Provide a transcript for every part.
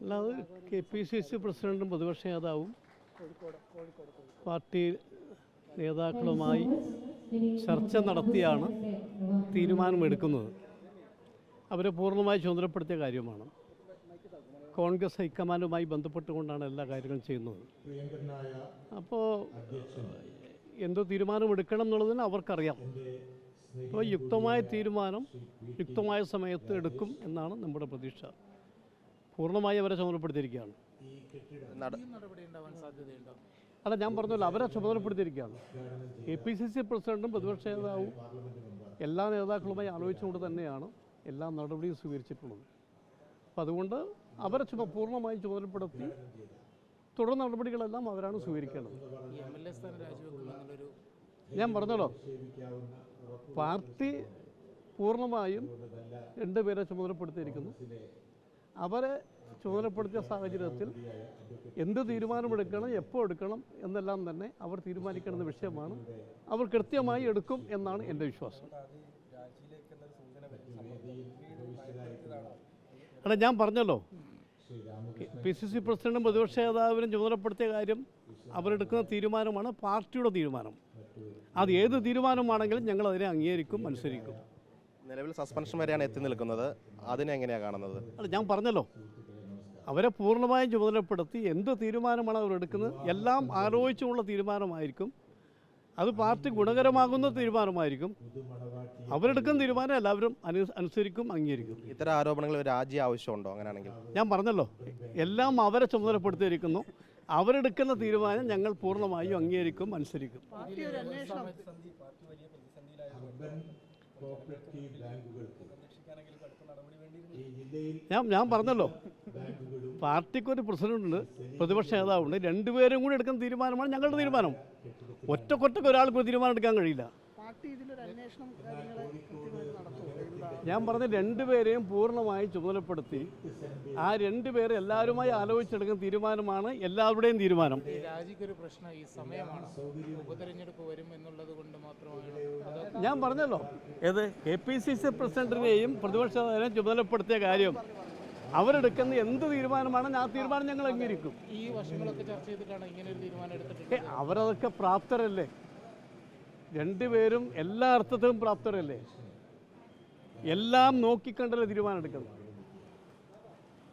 അല്ലാതെ K P C C പ്രസിഡന്റും പ്രതിപക്ഷ നേതാവും പാർട്ടി നേതാക്കളുമായി ചർച്ച നടത്തിയാണ് തീരുമാനമെടുക്കുന്നത്. അവരെ പൂർണമായി ചുമതലപ്പെടുത്തിയ കാര്യമാണ്. കോൺഗ്രസ് ഹൈക്കമാൻഡുമായി ബന്ധപ്പെട്ടുകൊണ്ടാണ് എല്ലാ കാര്യങ്ങളും ചെയ്യുന്നത്. അപ്പോൾ എന്തോ തീരുമാനമെടുക്കണം എന്നുള്ളതിന് അവർക്കറിയാം. അപ്പോൾ യുക്തമായ തീരുമാനം യുക്തമായ സമയത്ത് എടുക്കും എന്നാണ് നമ്മുടെ പ്രതീക്ഷ. പൂർണമായി അവരെ ചുമതലപ്പെടുത്തിയിരിക്കുകയാണ് അല്ല ഞാൻ പറഞ്ഞല്ലോ അവരെ ചുമതലപ്പെടുത്തിയിരിക്കുകയാണ് എ പി സി സി പ്രസിഡന്റും പ്രതിപക്ഷ നേതാവും എല്ലാ നേതാക്കളുമായി ആലോചിച്ചുകൊണ്ട് തന്നെയാണ് എല്ലാ നടപടിയും സ്വീകരിച്ചിട്ടുള്ളത്. അപ്പം അതുകൊണ്ട് അവരെ ചുമ പൂർണമായി ചുമതലപ്പെടുത്തി തുടർ നടപടികളെല്ലാം അവരാണ് സ്വീകരിക്കേണ്ടത്. ഞാൻ പറഞ്ഞല്ലോ പാർട്ടി പൂർണമായും രണ്ടുപേരെ ചുമതലപ്പെടുത്തിയിരിക്കുന്നു. അവരെ ചുമതലപ്പെടുത്തിയ സാഹചര്യത്തിൽ എന്ത് തീരുമാനമെടുക്കണം എപ്പോൾ എടുക്കണം എന്നെല്ലാം തന്നെ അവർ തീരുമാനിക്കേണ്ട വിഷയമാണ്. അവർ കൃത്യമായി എടുക്കും എന്നാണ് എന്റെ വിശ്വാസം. അല്ല ഞാൻ പറഞ്ഞല്ലോ. പി സി സി പ്രസിഡന്റും പ്രതിപക്ഷ നേതാവിനും ചുമതലപ്പെടുത്തിയ കാര്യം അവരെടുക്കുന്ന തീരുമാനമാണ് പാർട്ടിയുടെ തീരുമാനം. അത് ഏത് തീരുമാനമാണെങ്കിലും ഞങ്ങൾ അതിനെ അംഗീകരിക്കും അനുസരിക്കും. നിലവിൽ സസ്പെൻഷൻ വരെയാണ് എത്തി നിൽക്കുന്നത്. അതിനെ എങ്ങനെയാണ് കാണുന്നത്? അല്ല ഞാൻ പറഞ്ഞല്ലോ. അവരെ പൂർണമായും ചുമതലപ്പെടുത്തി എന്ത് തീരുമാനമാണ് അവർ എടുക്കുന്നത്? എല്ലാം ആലോചിച്ചുള്ള തീരുമാനമായിരിക്കും. അത് പാർട്ടി ഗുണകരമാകുന്ന തീരുമാനമായിരിക്കും. അവരെടുക്കുന്ന തീരുമാനം എല്ലാവരും അനു അനുസരിക്കും അംഗീകരിക്കും. ഇത്തരം ആരോപണങ്ങൾ രാജ്യ രാജി ആവശ്യമുണ്ടോ അങ്ങനെയാണെങ്കിൽ? ഞാൻ പറഞ്ഞല്ലോ. എല്ലാം അവരെ ചുമതലപ്പെടുത്തിയിരിക്കുന്നു. അവരെടുക്കുന്ന തീരുമാനം ഞങ്ങൾ പൂർണമായും അംഗീകരിക്കും അനുസരിക്കും. ഞാൻ ഞാൻ പറഞ്ഞല്ലോ. പാർട്ടിക്കൊരു പ്രസിഡന്റുണ്ട് പ്രതിപക്ഷ നേതാവുണ്ട്. രണ്ടുപേരും കൂടി എടുക്കുന്ന തീരുമാനമാണ് ഞങ്ങളുടെ തീരുമാനം. ഒറ്റക്കൊറ്റക്ക് ഒരാൾക്ക് ഒരു തീരുമാനം എടുക്കാൻ കഴിയില്ല. പാർട്ടി ഇതിലൊരു അന്വേഷണം കാര്യങ്ങൾ ഞാൻ പറഞ്ഞ രണ്ടുപേരെയും പൂർണമായി ചുമതലപ്പെടുത്തി. ആ രണ്ടുപേരെ എല്ലാവരുമായി ആലോചിച്ചെടുക്കുന്ന തീരുമാനമാണ് എല്ലാവരുടെയും തീരുമാനം. ഈ രാജിക്കൊരു പ്രശ്നം ഈ സമയമാണ്. ഉപതെരഞ്ഞെടുപ്പ് വരും എന്നുള്ളത് കൊണ്ട് മാത്രമാണ് ഞാൻ പറഞ്ഞല്ലോ ഏത് കെ പി സി സി പ്രസിഡന്റിനെയും പ്രതിപക്ഷ നേതാവിനെയും ചുമതലപ്പെടുത്തിയ കാര്യം. അവരെടുക്കുന്ന എന്ത് തീരുമാനമാണ് ആ തീരുമാനം ഞങ്ങൾ അംഗീകരിക്കും. ഈ വശങ്ങളൊക്കെ ചർച്ച ചെയ്തിട്ടാണ് ഇങ്ങനെ ഒരു തീരുമാനം എടുത്തിട്ട് അവരതൊക്കെ പ്രാപ്തരല്ലേ? രണ്ടുപേരും എല്ലാ അർത്ഥത്തിലും പ്രാപ്തരല്ലേ? എല്ലാം നോക്കിക്കണ്ടല്ലേ തീരുമാനം എടുക്കുന്നത്?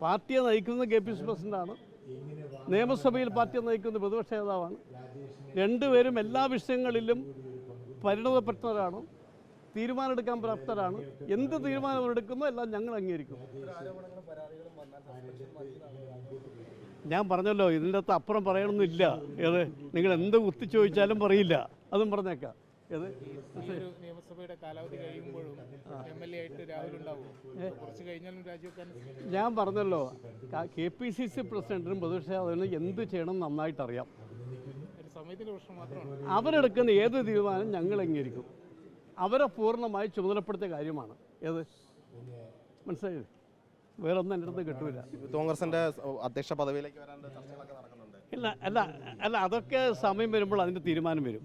പാർട്ടിയെ നയിക്കുന്നത് കെ പി സി പ്രസിഡന്റാണ്. നിയമസഭയിൽ പാർട്ടിയെ നയിക്കുന്നത് പ്രതിപക്ഷ നേതാവാണ്. രണ്ടുപേരും എല്ലാ വിഷയങ്ങളിലും പരിണതപ്പെട്ടവരാണ്. തീരുമാനമെടുക്കാൻ പ്രാപ്തരാണ്. എന്ത് തീരുമാനം എടുക്കുന്നോ എല്ലാം ഞങ്ങൾ അംഗീകരിക്കും. ഞാൻ പറഞ്ഞല്ലോ ഇതിന്റെ അകത്ത് അപ്പുറം പറയണമെന്നില്ല ഏത്? നിങ്ങൾ എന്ത് കുത്തി ചോദിച്ചാലും പറയില്ല. അതും പറഞ്ഞേക്കാം. ഏത്? നിയമസഭയുടെ കാലാവധി കഴിയുമ്പോഴും എം എൽ എ ആയിട്ട് രാഹുൽ ഉണ്ടാവും. കുറച്ച് കഴിഞ്ഞാലും രാജിവെക്കാൻ ഞാൻ പറഞ്ഞല്ലോ കെ പി സി സി പ്രസിഡന്റിനും പ്രതിപക്ഷ അതിന് എന്ത് ചെയ്യണം നന്നായിട്ട് അറിയാം അവരെടുക്കുന്ന ഏത് തീരുമാനം ഞങ്ങൾ അംഗീകരിക്കും. അവരെ പൂർണമായി ചുമതലപ്പെടുത്തിയ കാര്യമാണ്. ഏത്? മനസ്സിലായി വേറെ ഒന്നും എന്റെ അടുത്ത് കിട്ടൂല. കോൺഗ്രസിന്റെ അധ്യക്ഷ പദവിയിലേക്ക് വരാൻ ചർച്ചകളൊക്കെ നടക്കുന്നുണ്ട്. ഇല്ല അല്ല അല്ല അതൊക്കെ സമയം വരുമ്പോൾ അതിന്റെ തീരുമാനം വരും.